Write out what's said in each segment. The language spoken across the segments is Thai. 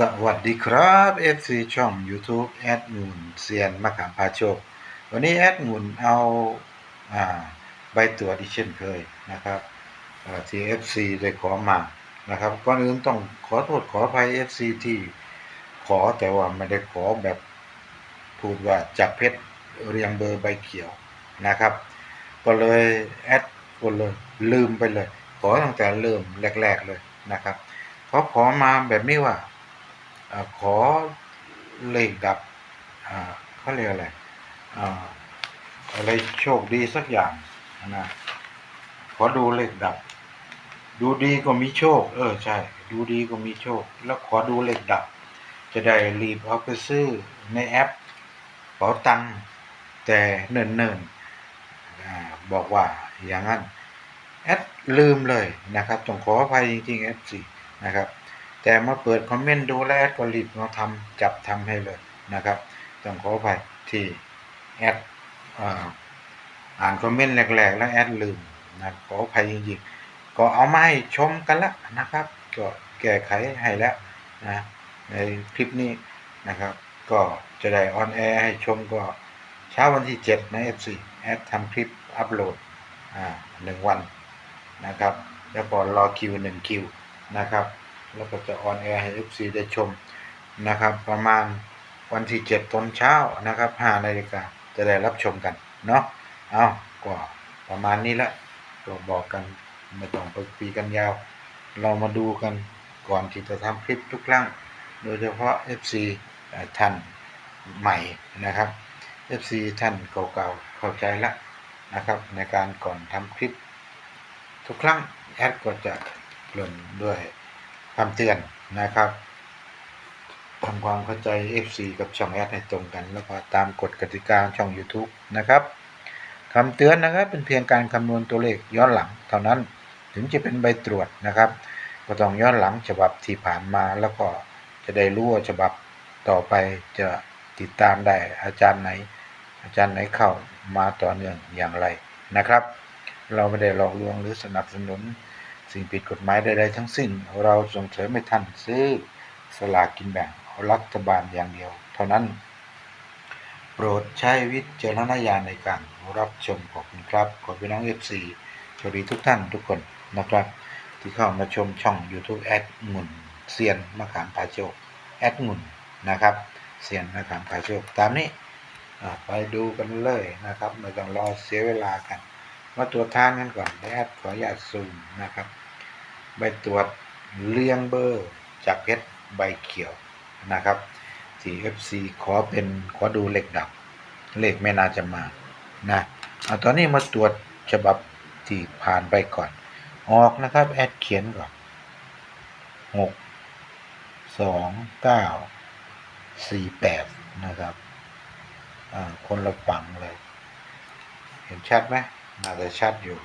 สวัสดีครับ FC ช่อง YouTube แอดมูนเซียนมะขามพาโชค วันนี้แอดมูนเอาอาใบตรวจอีกเช่นเคยนะครับที่ FC ได้ขอมานะครับก่อนอื่นต้องขอโทษขออภัย FC ที่ขอแต่ว่าไม่ได้ขอแบบพูดว่าจับเพชรเรียงเบอร์ใบเขียวนะครับ ก็เลยแอดก็เลยลืมไปเลย ขอตั้งแต่เริ่มแรก ๆเลยนะครับเขาขอมาแบบนี้ว่า ขอเลขดับเขาเรียกอะไรอะไรโชคดีสักอย่างนะขอดูเลขดับ ดูดีก็มีโชค เออใช่ ดูดีก็มีโชค แล้วขอดูเลขดับ จะได้รีบเอาไปซื้อในแอปเป๋าตังแต่เนิ่นๆบอกว่าอย่างนั้นแอดลืมเลยนะครับต้องขออภัยจริงๆแอดสินะครับ แต่มาเปิดคอมเมนต์ดูแลแอดก็รีบมาทำจับทำให้เลยนะครับ ต้องขออภัยที่แอดอ่านคอมเมนต์แรกๆ แล้วแอดลืมนะขออภัยจริงๆ ก็เอามาให้ชมกันละนะครับ ก็แก้ไขให้แล้วนะในคลิปนี้นะครับ ก็จะได้ออนแอร์ให้ชมก็เช้าวันที่7นะ FC แอดทำคลิปอัปโหลดอ่าหนึ่งวันนะครับ แล้วก็รอคิวหนึ่งคิวนะครับ แล้วก็จะออนแอร์ให้ FC ได้ชมนะครับ ประมาณวันที่7ตอนเช้านะครับ5นาฬิกาจะได้รับชมกันเนาะเอาก็ประมาณนี้ละก็บอกกันไม่ต้องไปปีกันยาว เรามาดูกันก่อนที่จะทำคลิปทุกครั้งโดยเฉพาะ FC ท่านใหม่นะครับ FC ท่านเก่าๆเข้าใจละนะครับในการก่อนทำคลิปทุกครั้งแอดก็จะเกริ่นด้วย คำเตือนนะครับทำความเข้าใจ FC กับช่องแอดให้ตรงกัน แล้วก็ตามกฎกติกาช่อง YouTube นะครับคำเตือนนะครับเป็นเพียงการคำนวณตัวเลขย้อนหลัง เท่านั้นถึงจะเป็นใบตรวจนะครับ ก็ต้องย้อนหลังฉบับที่ผ่านมาแล้วก็จะได้รู้ว่าฉบับต่อไปจะติดตามได้อาจารย์ไหน อาจารย์ไหนเข้ามาต่อเนื่องอย่างไรนะครับ เราไม่ได้หลอกลวงหรือสนับสนุน สิ่งผิดกฎหมายใดๆทั้งสิ้น เราส่งเสริมให้ท่านซื้อสลากกินแบ่งรัฐบาลอย่างเดียว เท่านั้น โปรดใช้วิจารณญาณในการรับชมขอบคุณครับขอพี่น้อง FC สวัสดีทุกท่านทุกคนนะครับ ที่เข้ามาชมช่อง YouTube แอดงุ่นเซียนมะขามพาโชคแอดงุ่นนะครับเซียนมะขามพาโชคตามนี้ไปดูกันเลยนะครับไม่ต้องรอเสียเวลากัน มาตรวจทานกันก่อนแอดขออนุญาตซูมนะครับ ใบตรวจเรียงเบอร์จากเพชรใบเขียวนะครับที่ FC ขอเป็นขอดูเหลขดับเหลขไม่น่าจะมานะเอาตอนนี้มาตรวจฉบับที่ผ่านไปก่อน ออกนะครับแอดเขียนก่อนหกสองเก้าสี่แปดนะครับคนละฝั่งเลย เห็นชัดไหม น่าจะชัดอยู่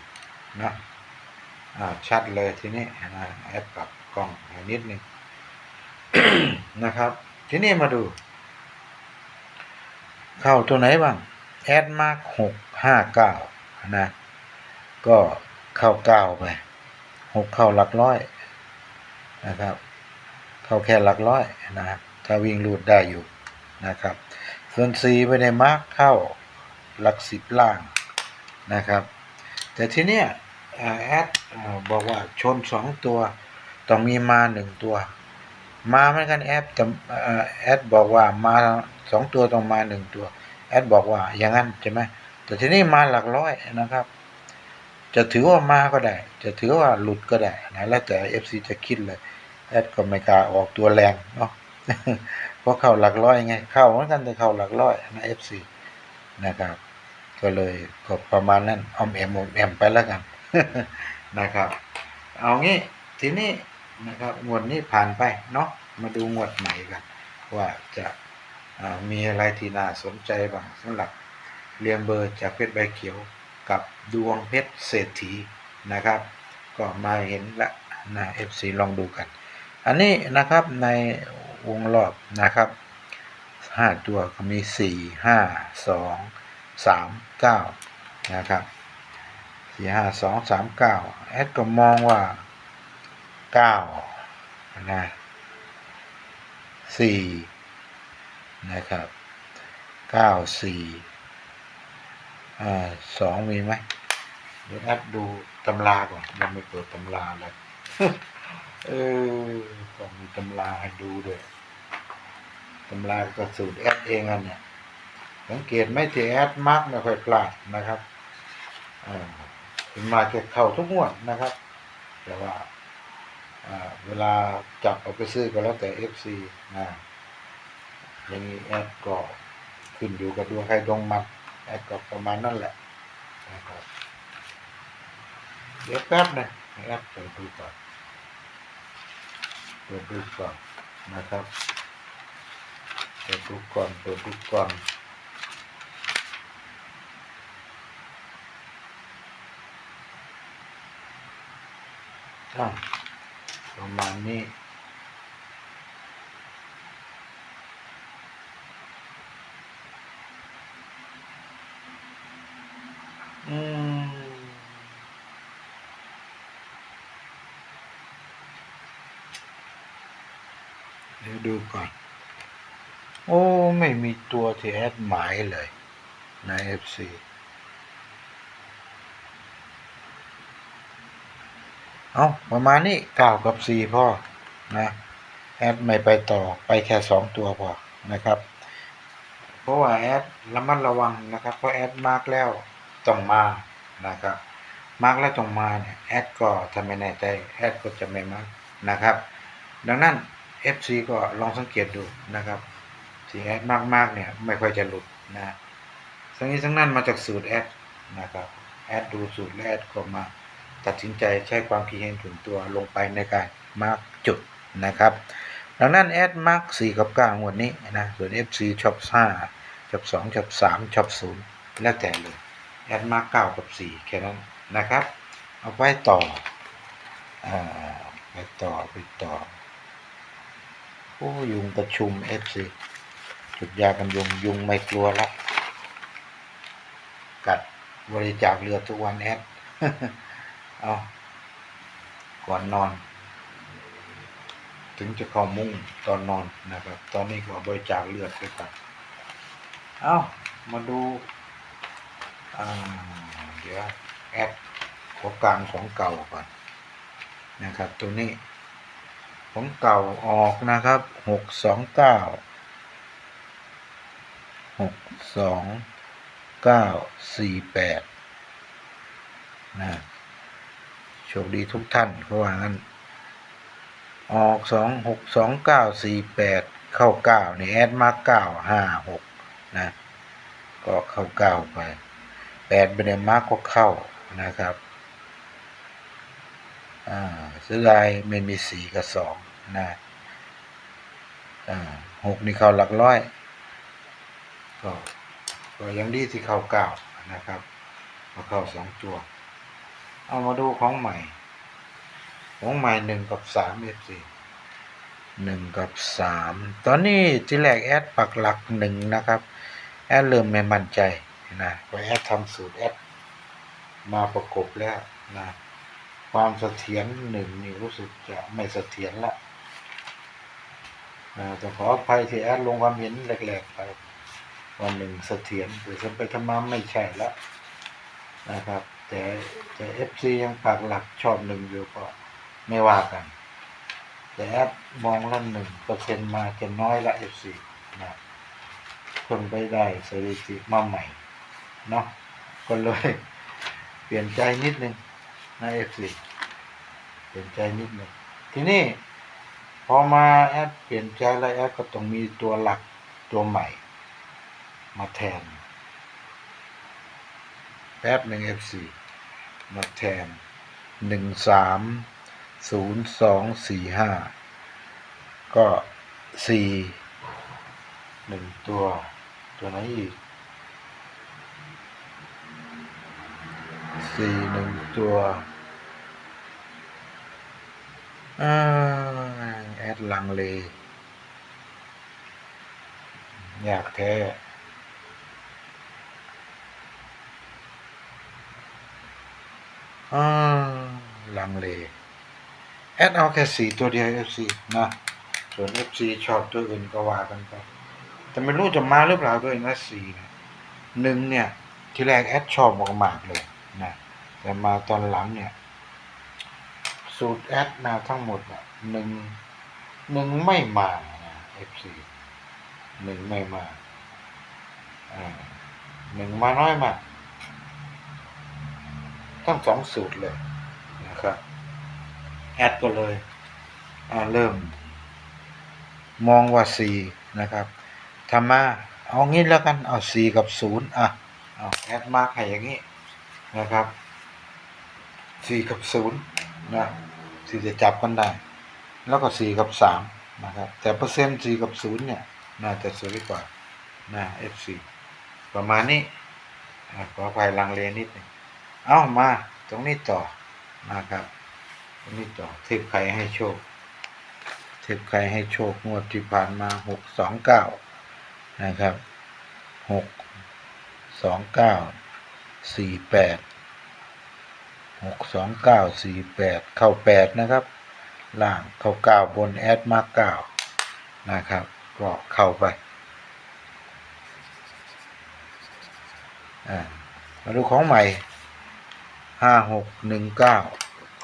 นะชัดเลยทีนี้นะแอดปรับกล้องนิดนึงนะครับ ทีนี้มาดู เข้าตัวไหนบ้างแอดมาร์กหกห้าเก้านะก็เข้าเก้าไปหกเข้าหลักร้อยนะครับ เข้าแค่หลักร้อยนะถ้าวิ่งรูดได้อยู่นะครับ ส่วนสีไม่ได้มาร์กเข้าหลักสิบล่าง นะครับ แต่ทีเนี้ยแอดบอกว่าชนสองตัว ต้องมีมาหนึ่งตัว มาเหมือนกันแอดแต่แอดบอกว่ามาสองตัวต้องมาหนึ่งตัว แอดบอกว่าอย่างนั้นใช่ไหมแต่ทีนี้มาหลักร้อยนะครับ จะถือว่ามาก็ได้ จะถือว่าหลุดก็ได้นะแล้วแต่ FC จะคิดเลยแอดก็ไม่กล้าออกตัวแรงเนาะเพราะเข้าหลักร้อยไง เข้าเหมือนกันแต่เข้าหลักร้อยนะ FC นะครับ ก็เลยก็ประมาณนั้นอมแอมอมแอมไปแล้วกันนะครับ เอางี้ทีนี้นะครับงวดนี้ผ่านไปเนาะมาดูงวดใหม่กัน ว่าจะามีอะไรที่น่าสนใจบ้างสำหรับเรียงเบอร์จากเพชรใบเขียวกับดวงเพชรเศรษฐีนะครับ ก็มาเห็นละนะ FC ลองดูกัน อันนี้นะครับในวงรอบนะครับห้าตัวก็มีสี่ห้า สามเก้านะครับสี่ห้าสองสามเก้าแอดก็มองว่าเก้านะสี่นะครับเก้าสี่อ่าสองมีไหมเดี๋ยวแอดดูตำราก่อนยังไม่เปิดตำราเลยเออต้องมีตำราให้ดูด้วยตำราก็สูตรแอดเองอันเนี่ย สังเกตไหม่ที่แอดมาร์กไม่ค่อยพลาดนะครับเป็นมาเก็บเข้าทุกงวดนะครับ แต่ว่าเวลาจับเอาไปซื้อก็แล้วแต่ FC นะอย่างนี้แอดก็ขึ้นอยู่กับดวงใครดวงมันแอดก็ประมาณนั่นแหละนะครับเดี๋ยวแป๊บนึงให้แอดเปิดดูก่อนเปิดดูก่อนนะครับเปิดดูก่อนเปิดดูก่อน อะประมาณนี้อืมเดี๋ยวดูก่อน โอ้ ไม่มีตัวที่แอดหมายเลยใน FC เอาประมาณนี้เก้ากับสี่พ่อนะแอดไม่ไปต่อไปแค่สองตัวพอนะครับ เพราะว่าแอดระมัดระวังนะครับ เพราะแอดมาร์กแล้วต้องมานะครับมาร์กแล้วต้องมาเนี่ยแอดก็ถ้าไม่แน่ใจแอดก็จะไม่มาร์กนะครับ ดังนั้น FC ก็ลองสังเกตดูนะครับที่แอดมากมากๆเนี่ยไม่ค่อยจะหลุดนะทั้งนี้ทั้งนั้นมาจากสูตรแอดนะครับแอดดูสูตรและแอดก็มา ตัดสินใจใช้ความคิดเห็นส่วนตัวลงไปในการมาร์กจุดนะครับดังนั้นแอดมาร์ก4กับ9งวดนี้นะส่วน FC ชอบ5ชอบ2ชอบ3ชอบ0แล้วแต่เลยแอดมาร์ก9กับ4แค่นั้นนะครับเอาไปต่ออไปต่อไปต่อโอ้ยุงประชุม FC จุดยากันยุงยุงไม่กลัวละกัดบริจาคเลือทุกวันแอด เอาก่อนนอน ถึงจะเข้ามุ้งตอนนอนนะครับ ตอนนี้ก็บริจาคเลือดไปก่อนเอามาดูเดี๋ยวแอดขอกลางของเก่าก่อนนะครับ ตัวนี้ ของเก่าออกนะครับหกสองเก้าหกสองเก้าสี่แปดนะ โชคดีทุกท่านเพราะว่างั้น ออกสองหกสองเก้าสี่แปดเข้าเก้านี่แอดมาเก้าห้าหกนะก็เข้าเก้าไปแปดเป็นมาร์กก็เข้านะครับอ่าซื้อลายไม่มีสี่กับสองนะอ่าหกนี่เข้าหลักร้อยก็ก็ยังดีที่เข้าเก้านะครับก็เข้าสองตัว เอามาดูของใหม่ ของใหม่หนึ่งกับสามเอฟซีหนึ่งกับสามตอนนี้ที่แรกแอดปักหลักหนึ่งนะครับ แอดเริ่มไม่มั่นใจนะพราะแอดทำสูตรแอดมาประกบแล้วนะความเสถียรหนึ่งนี่รู้สึกจะไม่เสถียรละอ่าแต่ขออภัยที่แอดลงความเห็นแรกๆไปวันหนึ่งเสถียรแต่ฉันไปทำมาไม่ใช่แล้วนะครับ แต่แต่เอฟซียังปากหลักชอบหนึ่งอยู่ก็ไม่ว่ากัน แต่แอดมองละหนึ่งเปอร์เซ็นมาจะน้อยละเอฟซีนะคนไปได้สถิติมาใหม่เนาะก็เลยเปลี่ยนใจนิดนึงนะเอฟซีเปลี่ยนใจนิดนึงทีนี้พอมาแอดเปลี่ยนใจแล้วแอดก็ต้องมีตัวหลักตัวใหม่ มาแทนแป๊บหนึ่ง F4 มาแทนหนึ่งสามศูนย์สองสี่ห้าก็สี่หนึ่งตัว ตัวไหนอีกสี่หนึ่งตัวแอดลังเล อยากแท้ อ่า ลังเล แอดเอาแค่สีตัวเดียว FC นะ ส่วน FC ชอบตัวอื่นก็ว่ากันไป แต่ไม่รู้จะมาหรือเปล่าด้วยนะสีหนึ่งเนี่ย ที่แรกแอดชอบมากๆเลยนะ แต่มาตอนหลังเนี่ย สูตรแอดมาทั้งหมดอะหนึ่งหนึ่งไม่มานะ FC หนึ่งไม่มาอ่าหนึ่งมาน้อยมาก ทั้งสองสูตรเลยนะครับ แอดก็เลยเริ่ม มองว่าสี่นะครับทำมาเอางี้แล้วกันเอาสี่กับศูนย์อะเอาแอดมาร์กให้อย่างนี้นะครับสี่กับศูนย์นะสี่จะจับกันได้ แล้วก็สี่กับสามนะครับ แต่เปอร์เซ็นต์สี่กับศูนย์เนี่ย น่าจะสวยกว่านะ F4 ประมาณนี้ขออภัยลังเลนิดหนึง เอามาตรงนี้ต่อนะครับ ตรงนี้ต่อเทพใครให้โชค เทพใครให้โชคงวดที่ผ่านมาหกสองเก้านะครับหกสองเก้าสี่แปดหกสองเก้าสี่แปดเข้าแปดนะครับ ล่างเข้าเก้าบนแอดมาเก้านะครับก็เข้าไปอ่ามาดูของใหม่ ห้าหกหนึ่งเก้า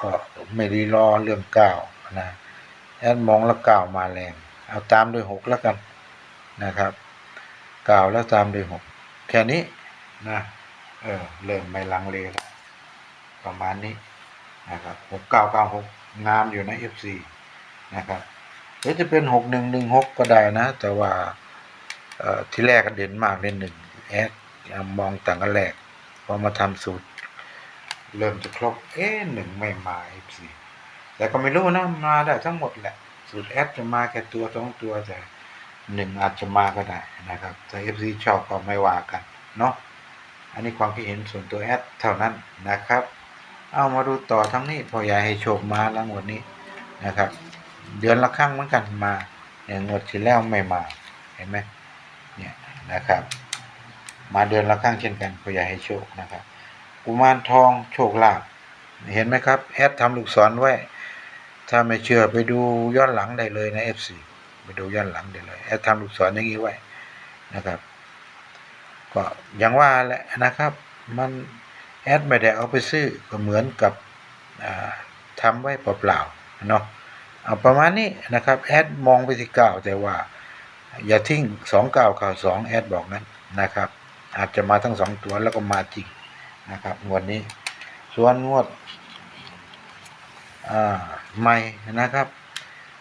ก็ไม่รีรอเรื่องเก้านะแอดมองแล้วเก้ามาแรง เอาตามด้วยหกแล้วกันนะครับเก้าแล้วตามด้วยหกแค่นี้นะเออเริ่มไม่ลังเลแล้วประมาณนี้นะครับหกเก้าเก้าหกงามอยู่นะ FC นะครับหรือจะเป็นหกหนึ่งหนึ่งหกก็ได้นะ แต่ว่าที่แรกเด่นมากเลยหนึ่งแอดมองต่างกันแรกพอมาทำสูตร เริ่มจะครบเอ๊หนึ่งไม่มา FC แต่ก็ไม่รู้นะมาได้ทั้งหมดแหละสูตรแอจะมาแค่ตัวสองตัวแต่หนึ่งอาจจะมาก็ได้นะครับแต่ FC ชอบก็ไม่ว่ากันเนาะอันนี้ความคิดเห็นส่วนตัวแอดเท่านั้นนะครับ เอามาดูต่อทั้งนี้พออยากให้โชคมาแล้วงวดนี้นะครับ เดือนละครั้งเหมือนกันมาอย่างงวดที่แล้วไม่มาเห็นไหมเนี่ยนะครับ มาเดือนละครั้งเช่นกันพออยากให้โชคนะครับ กุมารทองโชคลาภเห็นไหมครับแอดทำลูกศรไว้ ถ้าไม่เชื่อไปดูย้อนหลังได้เลยนะ FC ไปดูย้อนหลังได้เลยแอดทำลูกศรอย่างนี้ไว้นะครับ ก็อย่างว่าแหละนะครับ มันแอดไม่ได้เอาไปซื้อก็เหมือนกับอ่าทำไว้เปล่าๆเนาะเอาประมาณนี้นะครับแอดมองไปที่เก้าแต่ว่า อย่าทิ้งสองเก้าข่าวสองแอดบอกนั้นนะครับ อาจจะมาทั้งสองตัวแล้วก็มาจริง นะครับงวดนี้ ส่วนงวดใหม่นะครับ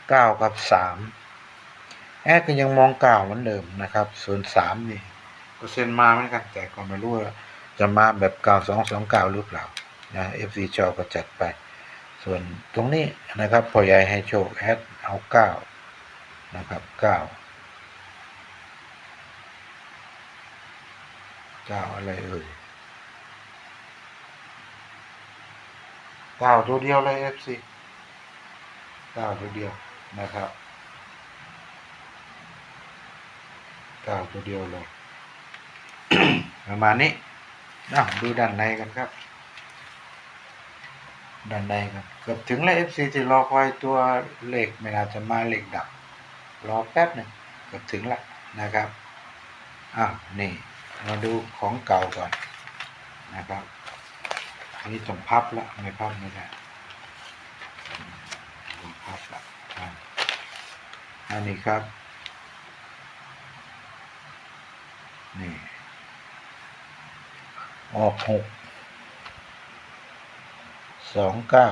เก้ากับสามแอดก็ยังมองเก้าเหมือนเดิมนะครับส่วนสามนี่เปอร์เซ็นต์มาเหมือนกันแต่ก็ไม่รู้ว่าจะมาแบบเก้าสองสองเก้าหรือเปล่านะเอฟซีจอก็จัดไป ส่วนตรงนี้นะครับพ่อใหญ่ให้โชคแอดเอาเก้านะครับเก้าเก้าอะไรเอ่ย เก้าตัวเดียวเลย FC เก้าตัวเดียวนะครับเก้าตัวเดียวเลยประมาณนี้นะดูด้านในกันครับ ด้านในกันเกือบถึงแล้ว FC ที่รอคอยตัวเหลขไม่น่าจะมาเหลขดับ รอแป๊บหนึ่งเกือบถึงแล้วนะครับอะนี่มาดูของเก่าก่อนนะครับ นนี้ต้องพับละไม่พับไม่ได้ต้องพับละอันนี้ครับ นี่ ออกหกสองเก้า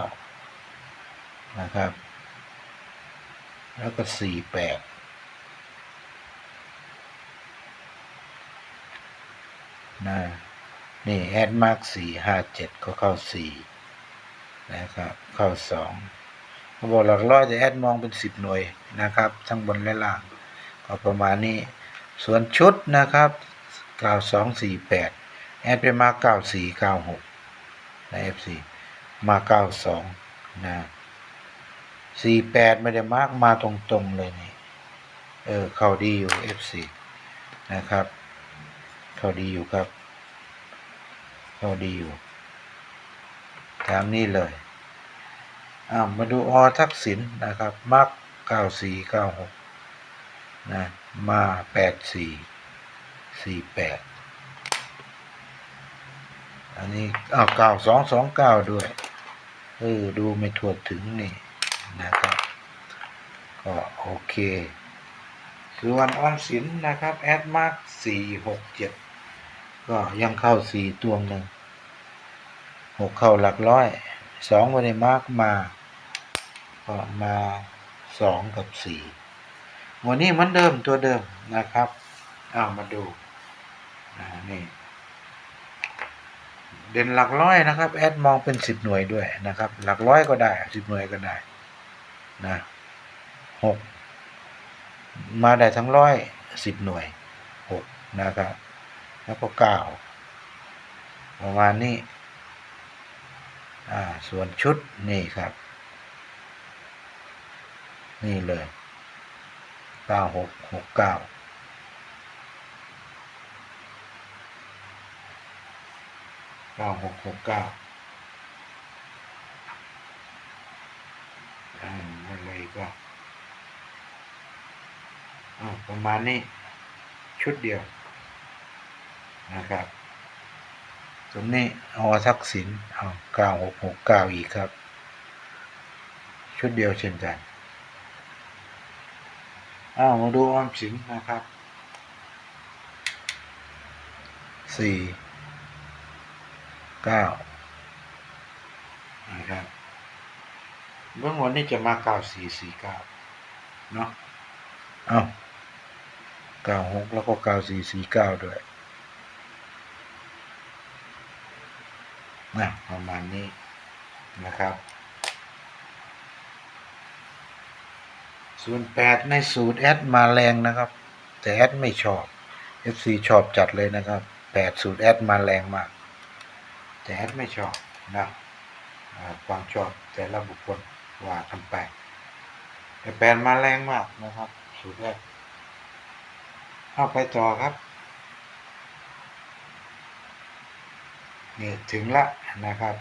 นะครับ แล้วก็สี่แปดนะ นี่แอดมาร์กสี่ห้าเจ็ดก็เข้าสี่นะครับ เข้าสองเขาบอกหลักร้อยแต่แอดมองเป็นสิบหน่วยนะครับ ทั้งบนและล่าง ก็ประมาณนี้ ส่วนชุดนะครับเก้าสองสี่แปดแอดไปมาเก้าสี่เก้าหกนะเอฟซีมาเก้าสองนะสี่แปดไม่ได้มากมาตรงๆเลยนี่เออ เข้าดีอยู่เอฟซีนะครับ เข้าดีอยู่ครับ ก็ดีอยู่ตามนี้เลยอ่ามาดูอทักษิณนะครับมักเก้าสี่เก้าหกนะมาแปดสี่สี่แปดอันนี้อ้าวเก้าสองสองเก้าด้วยเออดูไม่ทั่วถึงนี่นะครับก็โอเคส่วนออมสินนะครับแอดมาร์กสี่หกเจ็ดก็ยังเข้าสี่ตัวหนึ่ง หกเข้าหลักร้อยสองวันนี้มาร์กมาก็มาสองกับสี่วันนี้มือนเดิมตัวเดิมนะครับเอามาดูนี่เด่นหลักร้อยนะครับ แอดมองเป็นสิบหน่วยด้วยนะครับ หลักร้อยก็ได้สิบหน่วยก็ได้นะหกมาได้ทั้งร้อยสิบหน่วยหกนะครับ แล้วก็เก้าประมาณนี้ อ่าส่วนชุดนี่ครับ นี่เลยเก้าหกหกเก้าเก้าหกหกเก้าอ่าอะไรก็อ่าประมาณนี้ชุดเดียวนะครับ ตรงนี้เอทักษิณเอาเก้าหกหกเก้าอีกครับ ชุดเดียวเช่นกันอ้าวมาดูออมสินนะครับสี่เก้านะครับเบื้องบนนี่จะมาเก้าสี่สี่เก้าเนาะเอ้าเก้าหกแล้วก็เก้าสี่สี่เก้าด้วย นะประมาณนี้นะครับ ส่วนแปดในสูตรแอดมาแรงนะครับ แต่แอดไม่ชอบ FC ชอบจัดเลยนะครับแปดสูตรแอดมาแรงมาก แต่แอดไม่ชอบนะความชอบแต่ละบุคคลว่ากันไปแต่แปดมาแรงมากนะครับ สูตรแอดเอาไปต่อครับ นี่ถึงละนะครับ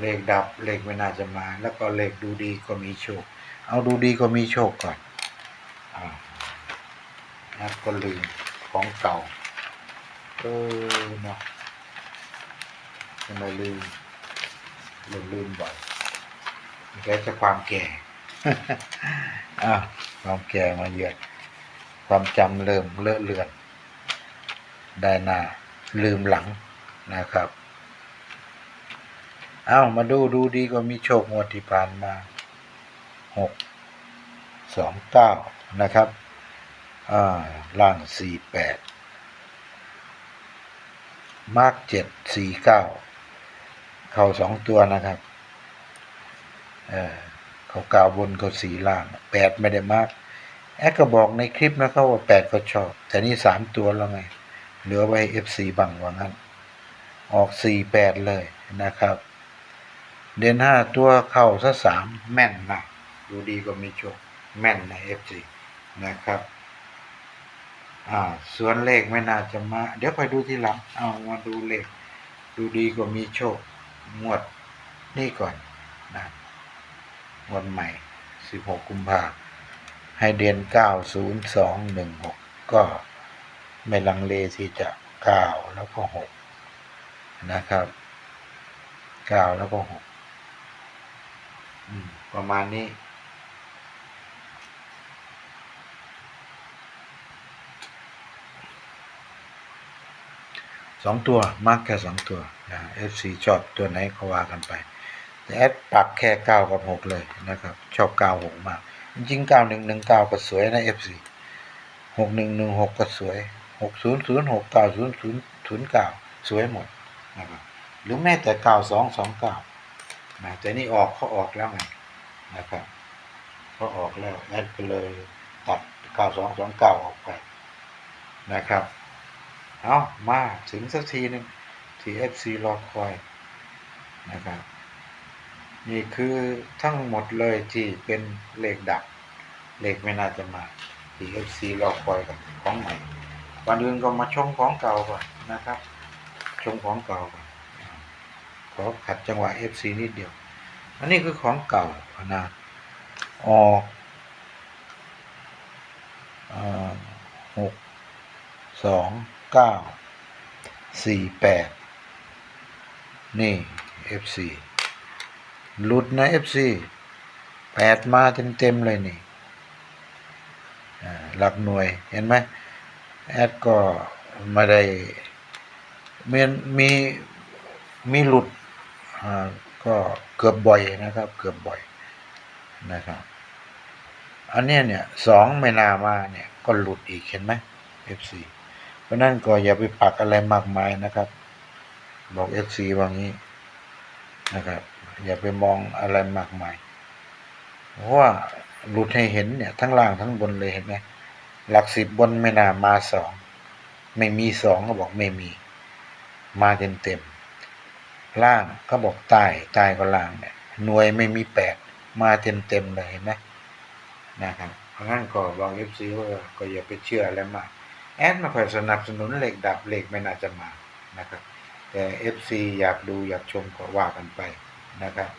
เลขดับเลขไม่น่าจะมา แล้วก็เลขดูดีก็มีโชค เอาดูดีก็มีโชคก่อนอานะก็ลืมของเก่าเออเนาะทำไมลืมลืมลืมบ่อยแกจะความแก่อ้าวความแก่มาเยือนความจำเริ่มเลอะเลือน ได้หน้าลืมหลัง นะครับ เอามาดูดูดีก็มีโชคงวดที่ผ่านมาหกสองเก้านะครับล่างสี่แปดมาร์กเจ็ดสี่เก้าเข่าสองตัวนะครับเออเขากาวบนเขาสีล่างแปดไม่ได้มาร์กแอดก็บอกในคลิปนะครับว่าแปดก็ชอบ แต่นี่สามตัวแล้วไง เหลือไว้เอฟซีบังว่างั้น ออกสี่แปดเลยนะครับ เดือนห้าตัวเข้าซะสามแม่นนะดูดีก็มีโชคแม่นในเอฟซีนะครับ อ่าส่วนเลขไม่น่าจะมา เดี๋ยวไปดูทีหลัง เอามาดูเลข ดูดีก็มีโชคงวดนี่ก่อนนะงวดใหม่ 16 กุมภาให้เดือน 90216 ก็ไม่ลังเลที่จะ 9 แล้วก็ 6 นะครับ9แล้วก็6อืมประมาณนี้ สองตัวมักแค่สองตัวนะ FC ชอบตัวไหนก็ว่ากันไปแต่แอดปักแค่เก้ากับหกเลยนะครับ ชอบเก้าหกมาก จริงเก้าหนึ่งหนึ่งเก้าก็สวยนะ FC หกหนึ่งหนึ่งหกก็สวยหกศูนย์ศูนย์หกเก้าศูนย์ศูนย์ศูนย์เก้าสวยหมด นะครับหรือแม้แต่เก้าสองสองเก้านะแต่นี่ออกเขาออกแล้วไงนะครับเขาออกแล้วแอดก็เลยตัดเก้าสองสองเก้าออกไปนะครับเอามาถึงสักทีหนึ่งที่ FC รอคอยนะครับนี่คือทั้งหมดเลยที่เป็นเลขดับเลขไม่น่าจะมาที่ FC รอคอยกับของใหม่วันอื่นก็มาชมของเก่าก่อนนะครับ ชมของเก่าก่อนขอขัดจังหวะ FC นิดเดียว อันนี้คือของเก่านะออกหกสองเก้าสี่แปดนี่ FC หลุดนะ FC แปดมาเต็มๆเลยนี่หลักหน่วยเห็นไหมแอดก็ไม่ได้ มีมีมีหลุดก็เกือบบ่อยนะครับ เกือบบ่อยนะครับ อันนี้เนี่ยสองไม่นามาเนี่ยก็หลุดอีกเห็นไหม FC เพราะนั้นก็อย่าไปปักอะไรมากมายนะครับ บอก FC ว่างี้นะครับ อย่าไปมองอะไรมากมาย เพราะว่าหลุดให้เห็นเนี่ย ทั้งล่างทั้งบนเลยเห็นไหมหลักสิบบนไม่นามาสองไม่มีสองก็บอกไม่มี มาเต็มเต็มๆล่างก็บอกใต้ใต้ก็ล่างเนี่ยหน่วยไม่มีแปดมาเต็มเต็มๆเลยเห็นไหมนะครับเพราะงั้นก็บอกเอฟซีว่าก็อย่าไปเชื่ออะไรมากแอดม่ค่อยสนับสนุนเหล็กดับเหล็กไม่น่าจะมานะครับ แต่เอฟซีอยากดูอยากชมก็ว่ากันไปนะครับ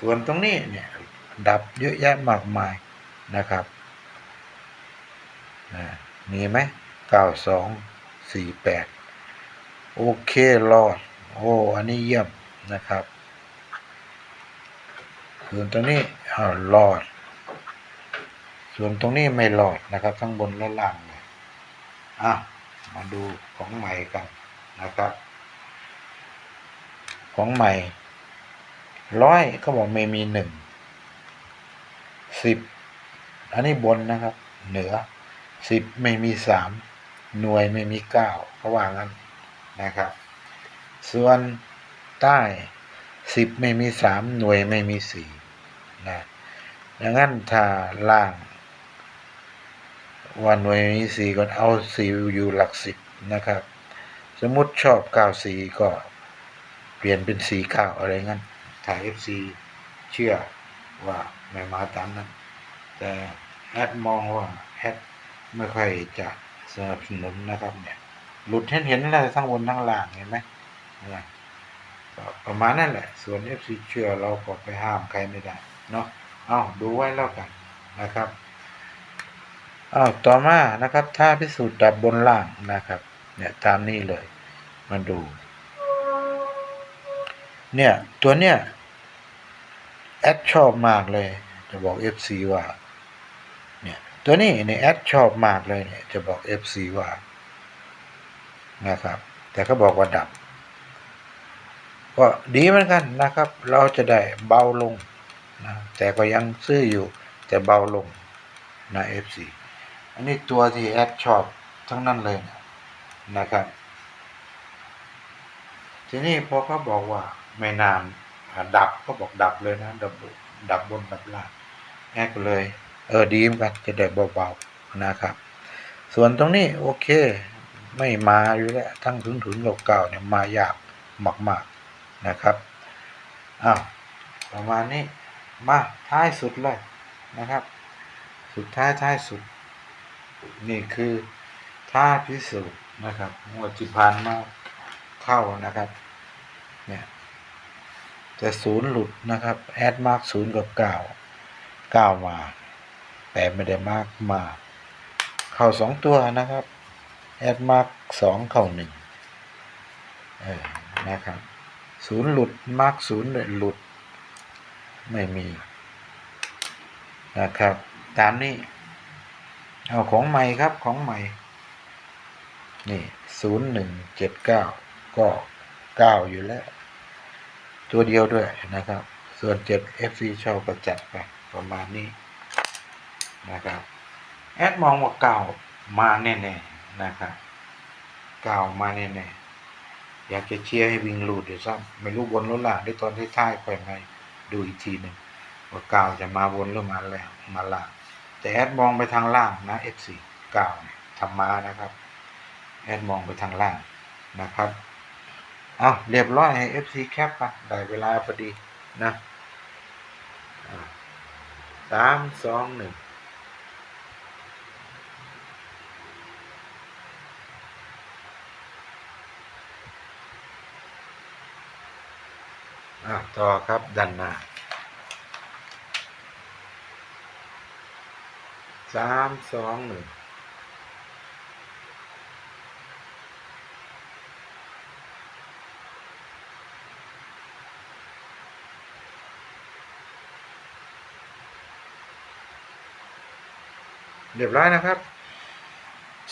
ส่วนตรงนี้เนี่ยดับเยอะแยะมากมายนะครับนะมีไหมเก้าสองสี่แปด โอเครอดโอ้อันนี้เยี่ยมนะครับส่วนตรงนี้อ้ารอด ส่วนตรงนี้ไม่รอดนะครับทั้งบนและล่างเลยอะมาดูของใหม่กันนะครับ ของใหม่ร้อยก็บอกไม่มีหนึ่งสิบอันนี้บนนะครับ เหนือสิบไม่มีสามหน่วยไม่มีเก้าเขาว่างั้น นะครับ ส่วนใต้สิบไม่มีสามหน่วยไม่มีสี่นะดังนั้นถ้าล่างวันหน่วยมีสี่ก่อนเอาสี่อยู่หลักสิบนะครับ สมมติชอบเก้าสี่ก็เปลี่ยนเป็นสี่เก้าอะไรงั้นถ้าเอฟซีเชื่อว่าไม่มาตามนั้น แต่แอดมองว่าแอดไม่ค่อยจะสนับสนุนนะครับเนี่ย หลุดเห็นเห็นอะไรทั้งบนทั้งล่างเห็นไหมประมาณนั่นแหละ ส่วนเอฟซีเชื่อเราก็ไปห้ามใครไม่ได้เนาะเอาดูไว้แล้วกันนะครับอ้าวต่อมานะครับถ้าพิสูจน์ดับบนล่างนะครับ เนี่ยตามนี้เลย มาดู เนี่ยตัวเนี้ยแอดชอบมากเลย จะบอก FC ว่า เนี่ยตัวนี้เนี่ยแอดชอบมากเลยเนี่ยจะบอก FC ว่า นะครับ แต่เขาบอกว่าดับ ก็ดีเหมือนกันนะครับ เราจะได้เบาลงนะแต่ก็ยังซื้ออยู่แต่เบาลงนะ FC อันนี้ตัวที่แอดชอบทั้งนั้นเลยนะนะครับ ทีนี้พอเขาบอกว่าไม่นานดับก็บอกดับเลยนะ ดับดับบนดับล่างแอดก็เลย เออดีเหมือนกันจะได้เบาๆนะครับ ส่วนตรงนี้โอเค ไม่มาอยู่แล้วทั้งถึงถึงเก่าๆเนี่ยมายากมากๆนะครับอ้าวประมาณนี้มาท้ายสุดเลยนะครับ สุดท้ายท้ายสุด นี่คือท่าพิสูจน์นะครับงวดที่ผ่านมาเข้านะครับเนี่ยจะศูนย์หลุดนะครับแอดมาร์กศูนย์กับเก้าเก้ามา แต่ไม่ได้มากมา เข้าสองตัวนะครับ แอดมาร์กสองเข้าหนึ่งเออนะครับศูนย์หลุดมาร์กศูนย์หลุด ไม่มีนะครับ ตามนี้ เอาของใหม่ครับของใหม่ นี่ศูนย์หนึ่งเจ็ดเก้าก็เก้าอยู่แล้ว ตัวเดียวด้วยนะครับ ส่วนเจ็ด FC ชอบประจัดไปประมาณนี้นะครับ แอดมองว่าเก้ามาแน่ ๆ นะครับก้ามาแน่ๆอยากจะเชียร์ให้วิ่งลูดเดี๋ยวซ้ำไม่รู้บนหรือล่างได้ตอนที่ท้ายๆไปไงดูอีกทีหนึ่งว่าก้าจะมาบนหรือมาแล้วมาล่างแต่แอดมองไปทางล่างนะ F4 เก้าเนี่ยทำมานะครับ แอดมองไปทางล่างนะครับเอาเรียบร้อยให้ FC แคปไปได้เวลาพอดีนะสามสองหนึ่ง ต่อครับดันนาสามสองหนึ่งเรียบร้อยนะครับ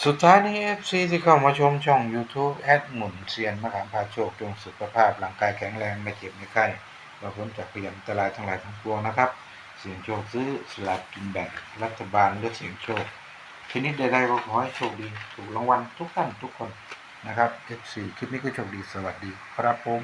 สุดท้ายนี้ FC ที่เข้ามาชมช่อง YouTube แอดหมุนเซียนมะขามพาโชคจงสุขภาพร่างกายแข็งแรงไม่เจ็บไม่ไข้เราพ้นจากพยานอันตรายทั้งหลายทั้งปวงนะครับ เสียงโชคซื้อสลากกินแบ่งรัฐบาลเลือกเสียงโชคชนิดใดๆก็ขอให้โชคดีถูกรางวัลทุกท่านทุกคนนะครับ FC คลิปนี้ก็โชคดีสวัสดีครับผม